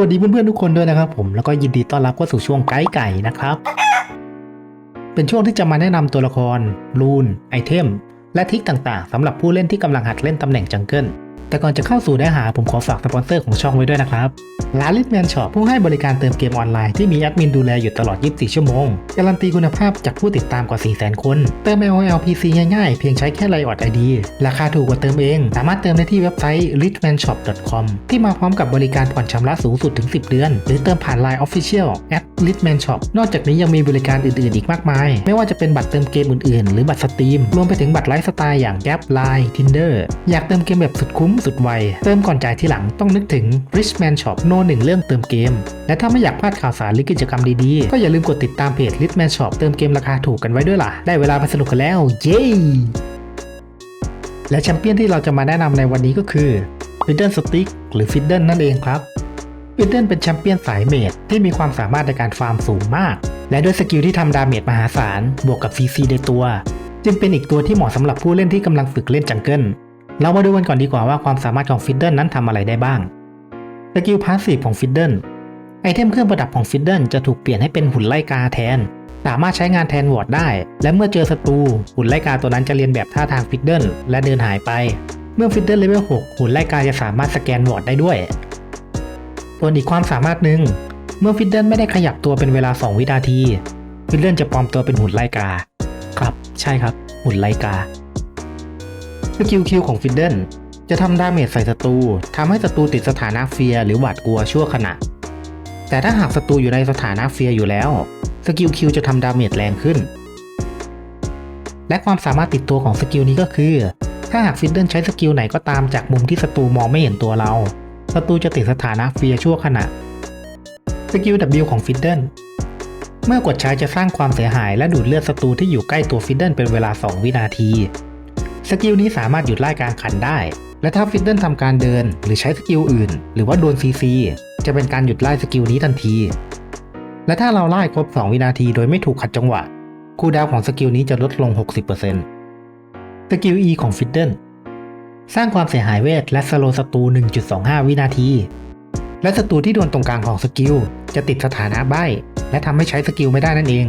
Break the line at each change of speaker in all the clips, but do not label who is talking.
วัสดีเพื่อนๆทุกคนด้วยนะครับผมแล้วก็ยินดีต้อนรับเข้าสู่ช่วงไกด์ไก่นะครับ เป็นช่วงที่จะมาแนะนำตัวละคร รูน ไอเทม และทิกต่างๆสำหรับผู้เล่นที่กำลังหัดเล่นตำแหน่งจังเกิล แต่ก่อนจะเข้าสู่เนื้อหาผมขอฝากสปอนเซอร์ของช่องไว้ด้วยนะครับ ร้านลิทแมนช็อปผู้ให้บริการเติมเกมออนไลน์ที่มีแอดมินดูแลอยู่ตลอด 24 ชั่วโมง การันตีคุณภาพจากผู้ติดตามกว่า 400,000 คน เติม LOL PC ง่ายๆ เพียงใช้แค่ไลออดไอดีราคาถูกกว่าเติมเอง สามารถเติมได้ที่เว็บไซต์ litmanshop.com ที่มาพร้อมกับบริการผ่อนชำระสูงสุดถึง 10 เดือน หรือเติมผ่าน Line Official at litmanshop นอกจากนี้ยังมีบริการอื่นๆ อีกมากมาย ไม่ว่าจะเป็นบัตรเติมเกมอื่นๆ หรือบัตรสตรีม รวมไปถึงบัตรไลฟ์สไตล์อย่าง Gap Line Tinder อยากเติมเกมแบบสุดคุ้มสุดไว เติมก่อนจ่ายทีหลังต้องนึกถึง Richman Shop โนหนึ่งเรื่องเติมเกม และถ้าไม่อยากพลาดข่าวสารหรือกิจกรรมดีๆ ก็อย่าลืมกดติดตามเพจ Richman Shop เติมเกมราคาถูกกันไว้ด้วยล่ะ ได้เวลาไปสนุกกันแล้ว เย้และแชมเปี้ยนที่เราจะมาแนะนำในวันนี้ก็คือ Fiddle Stick หรือ Fiddle นั่นเองครับ Fiddle เป็นแชมเปี้ยนสายเมจที่มีความสามารถในการฟาร์มสูงมาก และด้วยสกิลที่ทำดาเมจมหาศาล บวกกับ CC ในตัว จึงเป็นอีกตัวที่เหมาะสำหรับผู้เล่นที่กำลังฝึกเล่นจังเกิลเรามาดูกันก่อนดีกว่าว่าความสามารถของฟิดเดิลนั้นทำอะไรได้บ้าง สกิลพาสซีฟของฟิดเดิลไอเทมเครื่องประดับของฟิดเดิลจะถูกเปลี่ยนให้เป็นหุ่นไล่กาแทน สามารถใช้งานแทนวอร์ดได้ และเมื่อเจอศัตรูหุ่นไล่กาตัวนั้นจะเรียนแบบท่าทางฟิดเดิลและเดินหายไป เมื่อฟิดเดิลเลเวล6หุ่นไล่กาจะสามารถสแกนวอร์ดได้ด้วย ส่วนอีกความสามารถหนึ่งเมื่อฟิดเดิลไม่ได้ขยับตัวเป็นเวลา 2 วินาที ฟิดเดิลจะปลอมตัวเป็นหุ่นไลกา ครับ ใช่ครับ หุ่นไลกาสกิลคิวของฟิดเดิลจะทำดาเมจใส่ศัตรูทำให้ศัตรูติดสถานะเฟียหรือหวาดกลัวชั่วขณะ แต่ถ้าหากศัตรูอยู่ในสถานะเฟียอยู่แล้ว สกิลคิวจะทำดาเมจแรงขึ้น และความสามารถติดตัวของสกิลนี้ก็คือ ถ้าหากฟิดเดิลใช้สกิลไหนก็ตามจากมุมที่ศัตรูมองไม่เห็นตัวเรา ศัตรูจะติดสถานะเฟียชั่วขณะ สกิล W ของฟิดเดิลเมื่อกดใช้จะสร้างความเสียหายและดูดเลือดศัตรูที่อยู่ใกล้ตัวฟิดเดิลเป็นเวลา 2 วินาที สกิลนี้สามารถหยุดไล่กลางขันได้ และถ้าฟิดเดิลทำการเดิน หรือใช้สกิลอื่น หรือว่าโดนซีซีจะเป็นการหยุดไล่สกิลนี้ทันที และถ้าเราไล่ครบ 2 วินาทีโดยไม่ถูกขัดจังหวะคูลดาวน์ของสกิลนี้จะลดลง 60%สกิล E ของฟิดเดิล สร้างความเสียหายเวทและสโลศัตรู1.25 วินาที และศัตรูที่โดนตรงกลางของสกิล จะติดสถานะใบ้ และทำให้ใช้สกิลไม่ได้นั่นเอง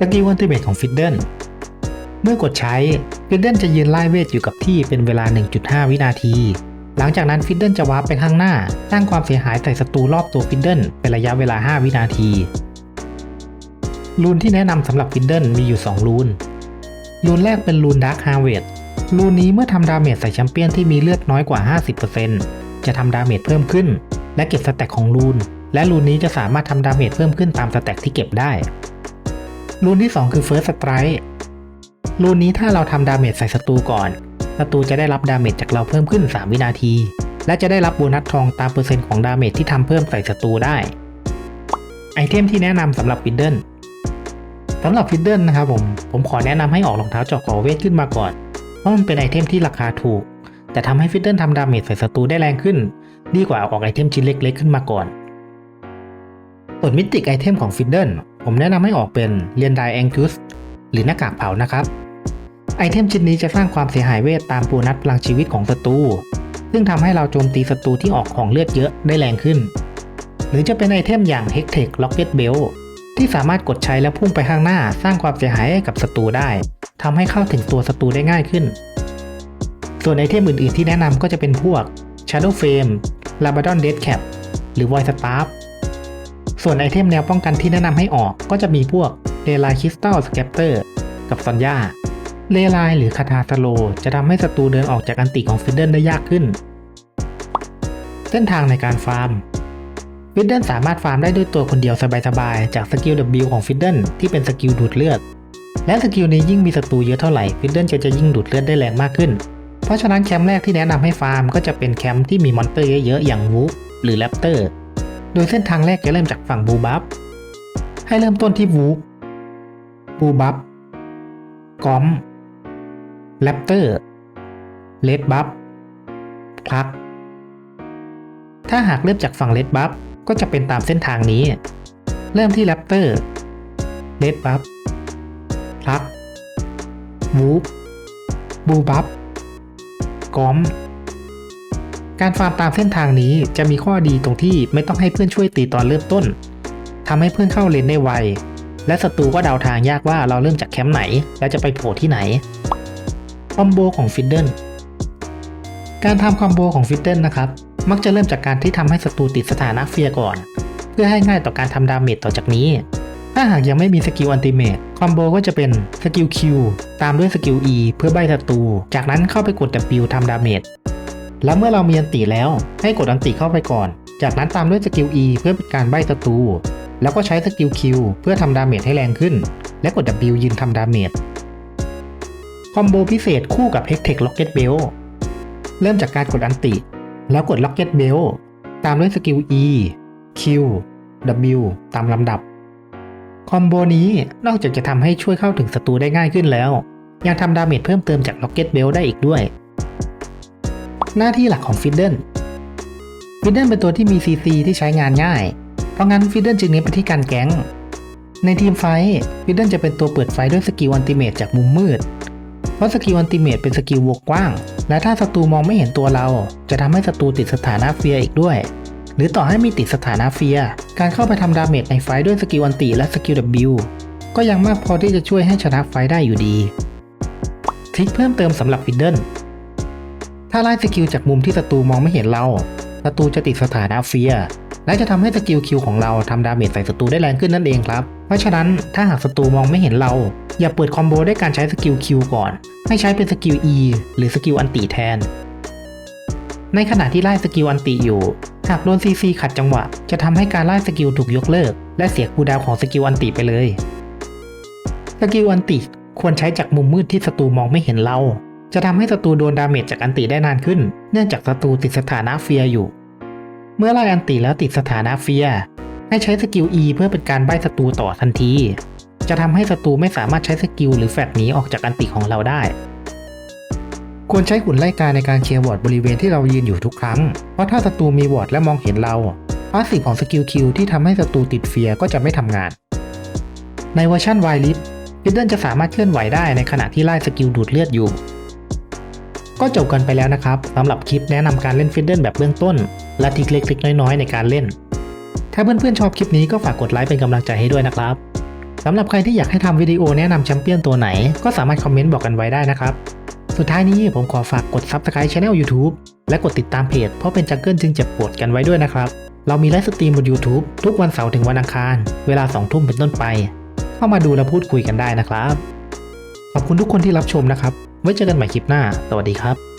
สกิลอันติเมทของฟิดเดิลเมื่อกดใช้ฟิดเดิลจะยืนไล่เวทอยู่กับที่เป็นเวลา 1.5 วินาที หลังจากนั้นฟิดเดิลจะวาร์ปไปข้างหน้า สร้างความเสียหายใส่ศัตรูรอบตัวฟิดเดิลเป็นระยะเวลา 5 วินาที รูนที่แนะนำสำหรับฟิดเดิลมีอยู่ 2 รูน รูนแรกเป็นรูนดาร์คฮาร์เวด รูนนี้เมื่อทำดาเมจใส่แชมเปี้ยนที่มีเลือดน้อยกว่า 50%จะทำดาเมจเพิ่มขึ้น และเก็บสแต็กของรูน และรูนนี้จะสามารถทำดาเมจเพิ่มขึ้นตามสแต็กที่เก็บได้ รูนที่ 2 คือ First Strike รูนนี้ถ้าเราทำดาเมจใส่ศัตรูก่อน ศัตรูจะได้รับดาเมจจากเราเพิ่มขึ้น 3 วินาที และจะได้รับโบนัสทองตามเปอร์เซ็นต์ของดาเมจที่ทำเพิ่มใส่ศัตรูได้ ไอเทมที่แนะนำสำหรับฟิดเดิลสำหรับฟิดเดิลนะครับผม ผมขอแนะนำให้ออกรองเท้าเจาะกอเวทขึ้นมาก่อน เพราะมันเป็นไอเทมที่ราคาถูก แต่ทำให้ฟิดเดิลทำดาเมจใส่ศัตรูได้แรงขึ้น ดีกว่าออกไอเทมชิ้นเล็ก ๆ ขึ้นมาก่อน ส่วนมิติกไอเทมของฟิดเดิลผมแนะนำให้ออกเป็นเรียนไดแองกุสหรือหน้ากากเผานะครับ ไอเทมชิ้นนี้จะสร้างความเสียหายเวทตามโบนัสพลังชีวิตของศัตรูซึ่งทำให้เราโจมตีศัตรูที่ออกของเลือดเยอะได้แรงขึ้น หรือจะเป็นไอเทมอย่าง Hectech Rocket Belt ที่สามารถกดใช้แล้วพุ่งไปข้างหน้าสร้างความเสียหายให้กับศัตรูได้ ทำให้เข้าถึงตัวศัตรูได้ง่ายขึ้น ส่วนไอเทมอื่นๆที่แนะนำก็จะเป็นพวก Shadow Frame Labrador Death Cap หรือ Void Staff ส่วนไอเทมแนวป้องกันที่แนะนำให้ออกก็จะมีพวกเลไลคริสตัลสแคปเตอร์กับซอนย่าเลไลหรือคาทาสโล จะทำให้ศัตรูเดินออกจากอันติของฟิดเดิลได้ยากขึ้น เส้นทางในการฟาร์มฟิดเดิลสามารถฟาร์มได้ด้วยตัวคนเดียวสบายๆ จากสกิล W ของฟิดเดิลที่เป็นสกิลดูดเลือด และสกิลนี้ยิ่งมีศัตรูเยอะเท่าไหร่ฟิดเดิลจะจะยิ่งดูดเลือดได้แรงมากขึ้น เพราะฉะนั้นแคมป์แรกที่แนะนำให้ฟาร์มก็จะเป็นแคมป์ที่มีมอนสเตอร์เยอะๆอย่างวูฟหรือแรปเตอร์ โดยเส้นทางแรกจะเริ่มจากฝั่งบูบัฟให้เริ่มต้นที่วูฟบูบัฟกอมแรปเตอร์เลดบัฟคลักถ้าหากเริ่มจากฝั่งเลดบัฟก็จะเป็นตามเส้นทางนี้ เริ่มที่แรปเตอร์เลดบัฟ ลักวูฟบูบัฟกอม การฟาร์มตามเส้นทางนี้จะมีข้อดีตรงที่ไม่ต้องให้เพื่อนช่วยตีตอนเริ่มต้นทำให้เพื่อนเข้าเลนได้ไว และศัตรูก็เดาทางยากว่าเราเริ่มจากแคมป์ไหน และจะไปโผล่ที่ไหน คอมโบของฟิดเดิลการทำคอมโบของฟิดเดิลนะครับ มักจะเริ่มจากการที่ทำให้ศัตรูติดสถานะเฟียก่อน เพื่อให้ง่ายต่อการทำดาเมจต่อจากนี้ ถ้าหากยังไม่มีสกิลอันติเมตคอมโบก็จะเป็นสกิล Q ตามด้วยสกิล E เพื่อใบศัตรู จากนั้นเข้าไปกด W ทำดาเมจ แล้วเมื่อเรามีอันติแล้ว ให้กดอันติเข้าไปก่อน จากนั้นตามด้วยสกิล E เพื่อเป็นการใบศัตรู แล้วก็ใช้สกิล Q เพื่อทำดาเมจให้แรงขึ้น และกด W ยืนทำดาเมจ คอมโบพิเศษคู่กับ Hextech Rocket Bell เริ่มจากการกดอันติ แล้วกด Rocket Bell ตามด้วยสกิล E Q W ตามลำดับ คอมโบนี้นอกจากจะทำให้ช่วยเข้าถึงศัตรูได้ง่ายขึ้นแล้ว ยังทำดาเมจเพิ่มเติมจาก Rocket Bell ได้อีกด้วย หน้าที่หลักของฟิดเดิลฟิดเดิลเป็นตัวที่มี CC ที่ใช้งานง่าย เพราะงั้นฟิดเดิลจึงเน้นไปที่การแก๊ง ในทีมไฟฟิดเดิลจะเป็นตัวเปิดไฟด้วยสกิลอันติเมตจากมุมมืด เพราะสกิลอันติเมตเป็นสกิลวงกว้าง และถ้าศัตรูมองไม่เห็นตัวเรา จะทำให้ศัตรูติดสถานะเฟียอีกด้วย หรือต่อให้มีติดสถานะเฟียการเข้าไปทำดาเมจในไฟด้วยสกิลอันติและสกิล W ก็ยังมากพอที่จะช่วยให้ชนะไฟได้อยู่ดี ทริคเพิ่มเติมสำหรับฟิดเดิลถ้าไล่สกิลจากมุมที่ศัตรูมองไม่เห็นเราศัตรูจะติดสถานะเฟียและจะทำให้สกิลคิวของเราทำดาเมจใส่ศัตรูได้แรงขึ้นนั่นเองครับ เพราะฉะนั้นถ้าหากศัตรูมองไม่เห็นเรา อย่าเปิดคอมโบด้วยการใช้สกิลคิวก่อน ให้ใช้เป็นสกิล E หรือสกิลอันติแทน ในขณะที่ไล่สกิลอันติอยู่ หากโดนซีซีขัดจังหวะ จะทำให้การไล่สกิลถูกยกเลิก และเสียคูดาวของสกิลอันติไปเลย สกิลอันติควรใช้จากมุมมืดที่ศัตรูมองไม่เห็นเรา จะทำให้ศัตรูโดนดาเมจจากอันติได้นานขึ้น เนื่องจากศัตรูติดสถานะเฟียอยู่ เมื่อไล่อันติแล้วติดสถานะเฟียให้ใช้สกิล E เพื่อเป็นการใบ้ศัตรูต่อทันที จะทำให้ศัตรูไม่สามารถใช้สกิลหรือแฟลชหนีออกจากอันติของเราได้ ควรใช้หุ่นไล่กาในการเคลียร์วอร์ดบริเวณที่เรายืนอยู่ทุกครั้ง เพราะถ้าศัตรูมีวอร์ดและมองเห็นเราพาสซีฟของสกิลคิวที่ทำให้ศัตรูติดเฟียก็จะไม่ทำงาน ในเวอร์ชันไวลิฟฟิดเดิลจะสามารถเคลื่อนไหวได้ในขณะที่ไล่สกิลดูดเลือดอยู่ ก็จบกันไปแล้วนะครับสำหรับคลิปแนะนำการเล่นฟิดเดิลแบบเบื้องต้น และทริคเล็กๆน้อยๆในการเล่น ถ้าเพื่อนๆชอบคลิปนี้ก็ฝากกดไลค์เป็นกำลังใจให้ด้วยนะครับสำหรับใครที่อยากให้ทำวิดีโอแนะนำแชมเปี้ยนตัวไหน ก็สามารถคอมเมนต์บอกกันไว้ได้นะครับ สุดท้ายนี้ผมขอฝากกด Subscribe Channel YouTube และกดติดตามเพจเพราะเป็นจังเกิลจึงเจ็บปวดกันไว้ด้วยนะครับ เรามีไลฟ์สตรีมบน YouTube ทุกวันเสาร์ถึงวันอังคาร เวลา 2 ทุ่มเป็นต้นไป เข้ามาดูและพูดคุยกันได้นะครับ ขอบคุณทุกคนที่รับชมนะครับ ไว้เจอกันใหม่คลิปหน้า สวัสดีครับ